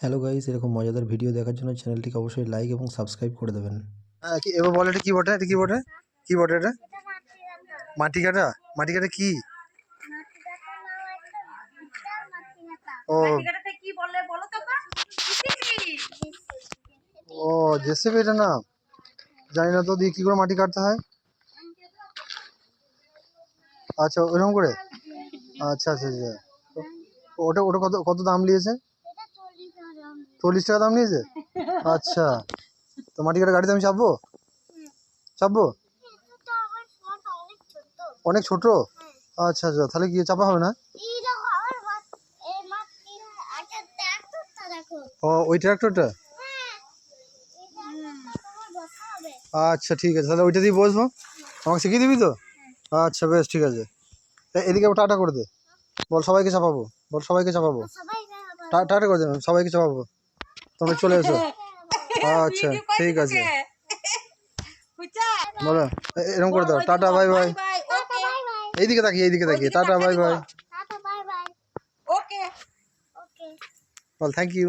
Hello guys এরকম মজাদার video দেখার জন্য চ্যানেলটিকে অবশ্যই লাইক এবং সাবস্ক্রাইব করে দেবেন। হ্যাঁ কি এবার বল এটা কি বটে? এটা কি বটে? কি বটে এটা? মাটি কাটা মাটি কাটা কি ও। ও জেসিবি এটা না? জানি না তো দিয়ে কি করে মাটি কাটতে হয়। আচ্ছা ওইরকম করে? আচ্ছা আচ্ছা আচ্ছা। ওটা ওটা কত কত দাম নিয়েছে চল্লিশ টাকা দাম নিয়েছে? আচ্ছা। তো মাটি কাটা গাড়িতে আমি চাপবো? চাপবো? অনেক ছোট? আচ্ছা আচ্ছা। তাহলে কি চাপা হবে না? ও ওই ট্রাক্টরটা? আচ্ছা ঠিক আছে। তাহলে ওইটা দিয়ে বসবো। আমাকে শিখিয়ে দিবি তো? আচ্ছা বেশ ঠিক আছে। এদিকে টাটা করে দে। বল সবাইকে চাপাবো। বল সবাইকে চাপাবো। টা- টাটা করে দে। সবাইকে চাপাবো। তোমরা চলে এসো। আচ্ছা ঠিক আছে। বলো এরকম করে দাও। Tata bye bye. এইদিকে তাকিয়ে এইদিকে তাকিয়ে। Tata bye bye. ওকে। বল থ্যাংক ইউ